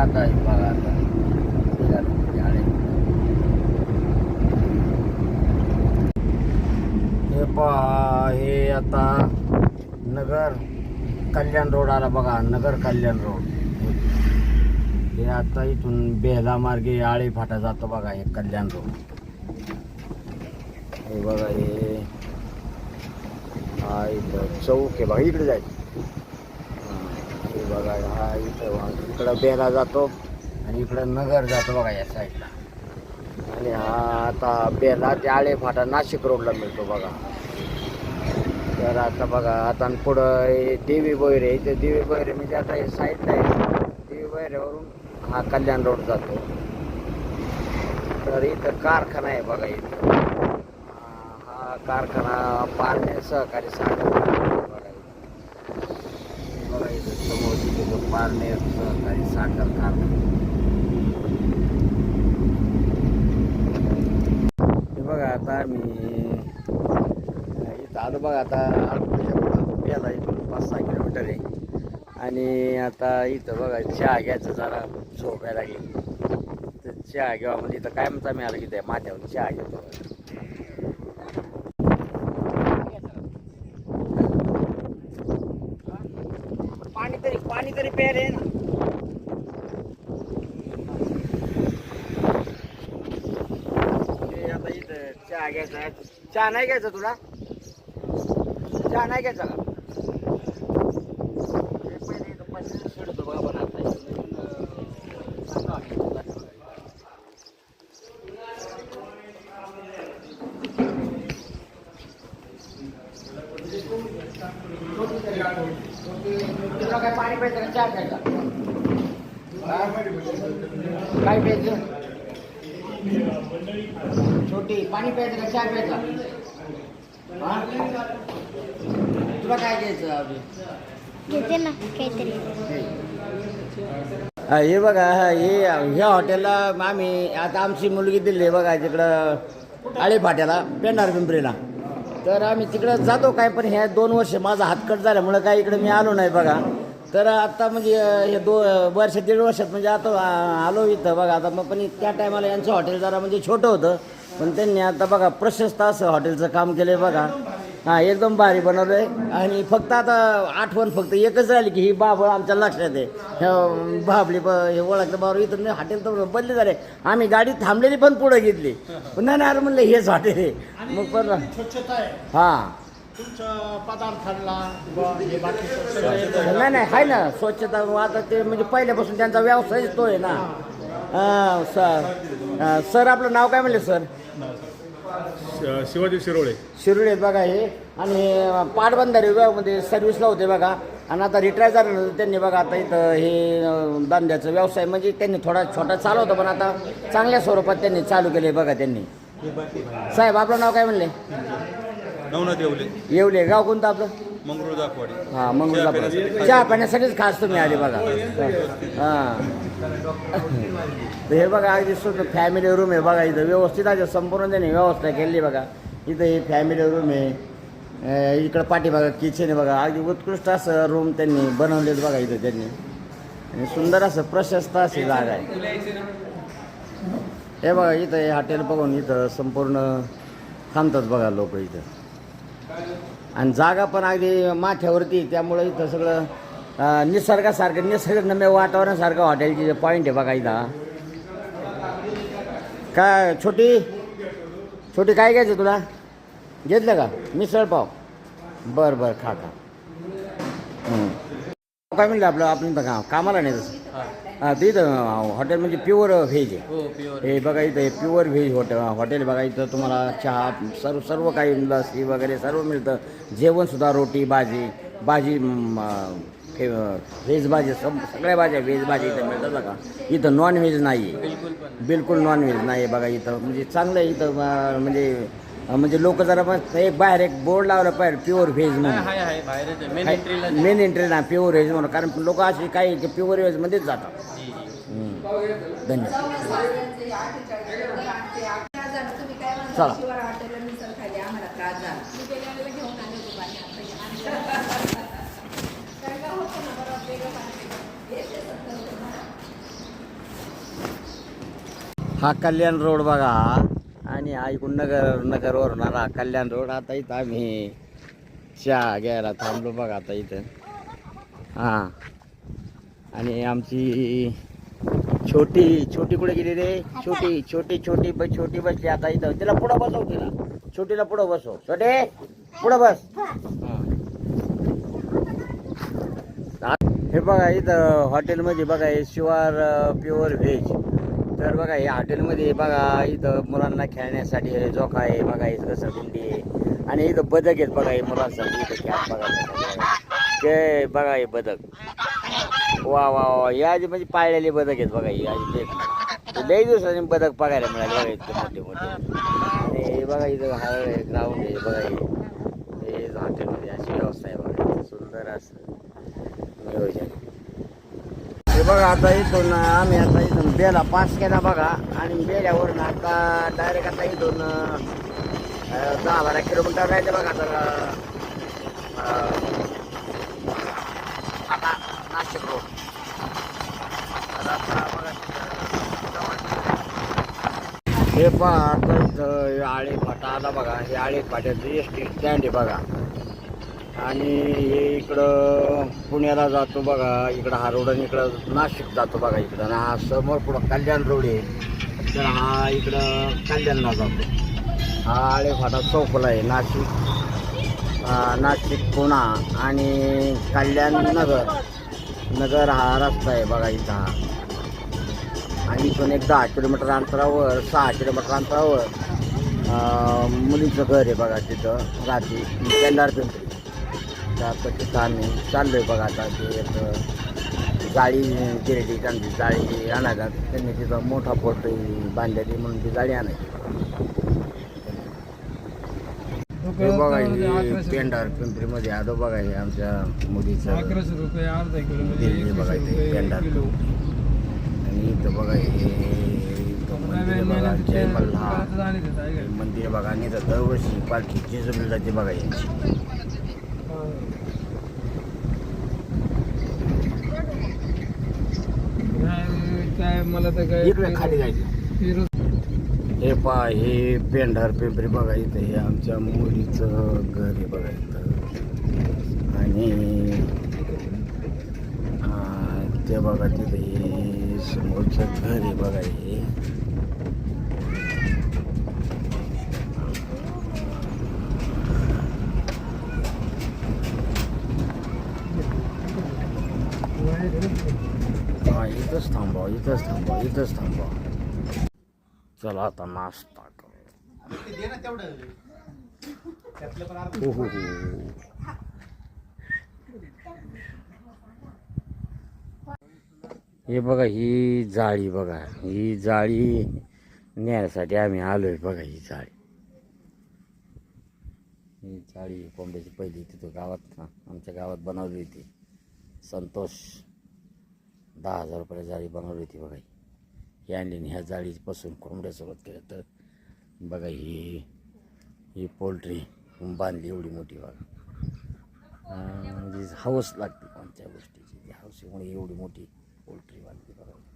आता हे बघा आता. हे पहा हे आता नगर कल्याण रोड आला बघा नगर कल्याण रोड. हे आता इथून बेला मार्गे आळे फाटा जातो बघा हे कल्याण रोड. हे बघा हे. हा इथं चौक आहे बघा इकडे जायचं बघा हा इथं इकडं बेला जातो आणि इकडं नगर जातो बघा या साईडला आणि हा आता बेला ते आळे फाटा नाशिक रोडला मिळतो बघा. तर आता बघा आता आणि पुढं देवी बोयरे इथे देवी बोयरे म्हणजे आता हे साईडला आहे. देवी बोयऱ्यावरून हा कल्याण रोड जातो. तर इथं कारखाना आहे बघा इथं. हा कारखाना पारणे सहकारी साखर कारखाना आहे बघा इथं. बघा इथं समोर तिथे तो सहकारी साखर कारखाना हे बघा आता मी इथं आलो बघा आता याला इथून पाच सहा किलोमीटर आहे. आणि आता इथं बघा चहा घ्यायचं जरा झोपायला लागली. तर चहा घ्यावा म्हणजे इथं काय म्हणता मी आलं की त्या माथ्यावर चहा घेतो पाणी तरी पाणी आहे ना चहा घ्यायचा आहे. चहा नाही घ्यायचा तुला? चहा नाही घ्यायचा का हे पहिले इथं पंचवीस सोडतो बघा पण आता इथं नवीन, अं, चांगलं वाटतं. काय चहा प्यायचं. छोटी पाणी प्यायचं का चहा प्यायचा? तुला काय घ्यायचं ना काहीतरी. हा, बघा हा, ह्या हॉटेलला आम्ही आता आमची मुलगी दिली आहे बघा तिकडं आळे फाट्याला पेंढार पिंपरीला. तर आम्ही तिकडं जातो काय पण ह्या दोन वर्ष माझा हात कट झाल्यामुळं काय इकडे मी आलो नाही बघा. तर आता म्हणजे हे दो वर्ष दीड वर्षात म्हणजे आता आलो इथं बघा. आता मग पण त्या टायमाला यांचं हॉटेल जरा म्हणजे छोटं होतं. पण त्यांनी आता बघा प्रशस्त असं हॉटेलचं काम केलं आहे बघा. हां एकदम भारी बनवलं आहे आणि फक्त आता आठवण फक्त एकच राहिली की ही बाबळ आमच्या लक्षात आहे. ह्या बाबली ब हे ओळखलं बाबा इथं हॉटेल तर बदली झाले. आम्ही गाडी थांबलेली पण पुढे घेतली. पण नाही म्हणलं हेच हॉटेल आहे. मग पण हां. तुमच्या पदार्थांना व हे बाकीचं सगळं नाही नाही आहे ना स्वच्छता आता ते म्हणजे पहिल्यापासून त्यांचा व्यवसायच तो आहे ना. हां सर. हां, सर आपलं नाव काय म्हणले सर? शिवाजी शिरोळे. शिरोळे बघा हे. आणि पाटबंधारे विभागामध्ये सर्व्हिसला होते बघा. आणि आता रिटायर झाल्यानंतर त्यांनी बघा आता इथं हे अं, धंद्याचं व्यवसाय म्हणजे त्यांनी थोडा छोटा चालू होता पण आता चांगल्या स्वरूपात त्यांनी चालू केले बघा त्यांनी. साहेब आपलं नाव काय म्हणले? नवनाथ येवले. येवले. गाव कोणतं आपलं? मंगरूळ दाखवाडी. हां चहा पिण्यासाठी. चहा पाण्यासाठीच खास तुम्ही आले बघा. हां हे. बघा अगदी सुद्धा फॅमिली रूम आहे बघा इथं. व्यवस्थित आहे संपूर्ण त्यांनी व्यवस्था केली बघा. इथं हे फॅमिली रूम आहे. इकडं पाठी बघा किचन आहे बघा. अगदी उत्कृष्ट असं रूम त्यांनी बनवलेत बघा इथं त्यांनी. आणि सुंदर असं प्रशस्त अशी जागा आहे. हे बघा इथं हे हॉटेल बघून इथं संपूर्ण थांबतात बघा लोक इथं. आणि जागा पण अगदी माथ्यावरती त्यामुळे त्यामुळं इथं सगळं निसर्गासारखं निसर्गासारखं निसर्गरम्य वातावरणासारखं हॉटेलची पॉईंट आहे बघा इथं. काय छोटी? छोटी काय घ्यायचं तुला? घेतलं का? मिसळ पाव. बरं बरं खा खा. काय म्हणलं आपलं आपण बघा कामाला नाही तसं. हां ते इथं हॉटेल म्हणजे प्युअर व्हेज आहे हो प्युअर हे बघा इथं प्युअर व्हेज हॉटेल हॉटेल बघा इथं तुम्हाला चहा सर्व सर्व काही लस्सी वगैरे सर्व मिळतं. जेवणसुद्धा रोटी भाजी भाजी म, हे, व्हेज भाजी सब सगळ्या भाज्या व्हेज भाजी इथं मिळतात बघा. इथं नॉन व्हेज नाही आहे बिलकुल पण. बिलकुल नॉन व्हेज नाही आहे बघा इथं. म्हणजे चांगलं आहे इथं अं, म्हणजे म्हणजे लोक जरा मग एक बाहेर एक बोर्ड लावलं पाहिजे प्युअर व्हेज म्हणून. मेन एंट्रीला मेन एंट्री ना प्युअर व्हेज म्हणून. कारण लोक अशी काही प्युअर व्हेजमध्येच जातात. हम्म. धन्यवाद. चला. हा कल्याण रोड बघा. हा इकडून नगर नगरवरून आला. कल्याण रोड आता इथं आम्ही चहा घ्यायला थांबलो बघा आता इथं. हां. आणि आमची छोटी छोटी कुठे गेली रे? छोटी छोटी छोटी ब छोटी बसली आता इथं. तिला पुढं बसव तिला. छोटीला पुढं बसव. छोटे पुढं बस. हे. बघा इथं हॉटेलमध्ये बघा हे शिवार प्युअर व्हेज. तर बघा हे हॉटेलमध्ये बघा इथं मुलांना खेळण्यासाठी हे झोका आहे बघा इथं घसरगुंडी आहे. आणि इथं बदक आहेत बघा हे मुलांसाठी इथं खेळ बघा. ते बघा हे बदक. वा वा वा या आधी म्हणजे पाळलेले बदक आहेत बघा ही आधी लई दिवसांनी बदक बघायला मिळाले बघा इतके मोठे मोठे. आणि हे बघा इथं हा ग्राउंड आहे बघा हे. हे हॉटेलमध्ये अशी व्यवस्था आहे बघा सुंदर असं नियोजन. बघा आता इथून आम्ही आता इथून बेला पास केला बघा. आणि बेल्यावरून आता डायरेक्ट आता इथून दहा बारा किलोमीटर राहिले बघा तर आता नाशिक रोड. आता बघा हे पहा आता आळे फाटा आला बघा. हे आळे फाट्याचं एस टी स्टँड आहे बघा. आणि हे इकडं पुण्याला जातो बघा इकडं हा रोड आणि इकडं नाशिक जातो बघा इकडं. आणि हा समोर पुढं कल्याण रोड आहे. तर हा इकडं कल्याणला जातो. हा आळेफाटा चौकला आहे नाशिक नाशिक पुणा आणि कल्याण नगर. नगर हा रस्ता आहे बघा इथं हा. आणि इथून एक दहा किलोमीटर अंतरावर सहा किलोमीटर अंतरावर मुलीचं घर आहे बघा तिथं राहते पेंडार पिंपरी आता तिथं आम्ही चाललो आहे बघा आता ते एक जाळी केलेली त्यांची जाळी आणायला. त्यांनी तिथं मोठा पोट बांधलेली म्हणून ती जाळी आणायची. बघा हे पेंडार पिंपरीमध्ये आलो बघा हे आमच्या मुलीचं दिल्ली बघा इथे पेंडार आणि इथं बघा हे मंदिर बघा जय मल्हार. मंदिर बघा आणि दरवर्षी पालखी जिजवली जाते बघा यांची काय मला तर काय इकडे खाली जायचं. फिरू हे पा हे पेंढार पिंपरी बघा इथं हे आमच्या मुलीचं घर आहे बघा इथं. आणि ते बघा तिथं हे समोरचं घर आहे बघा हे हा इथंच थांबवा इथंच थांबवा इथंच थांबवा चला आता नाश्ता करू ते हो हो हे बघा ही जाळी बघा. ही जाळी नेण्यासाठी आम्ही आलोय बघा ही जाळी. ही जाळी कोंबड्याची पहिली तिथं गावात ना आमच्या गावात बनवली होती. संतोष. दहा हजार रुपयाला जाळी बनवली होती बघा. ही. आणली आणि ह्या जाळीपासून कोंबड्यासोबत केलं तर बघा ही ही पोल्ट्री बांधली एवढी मोठी बघा. हौस म्हणजे हवस लागते कोणत्या गोष्टीची. ती हौशीमुळे एवढी मोठी पोल्ट्री बांधली बघा.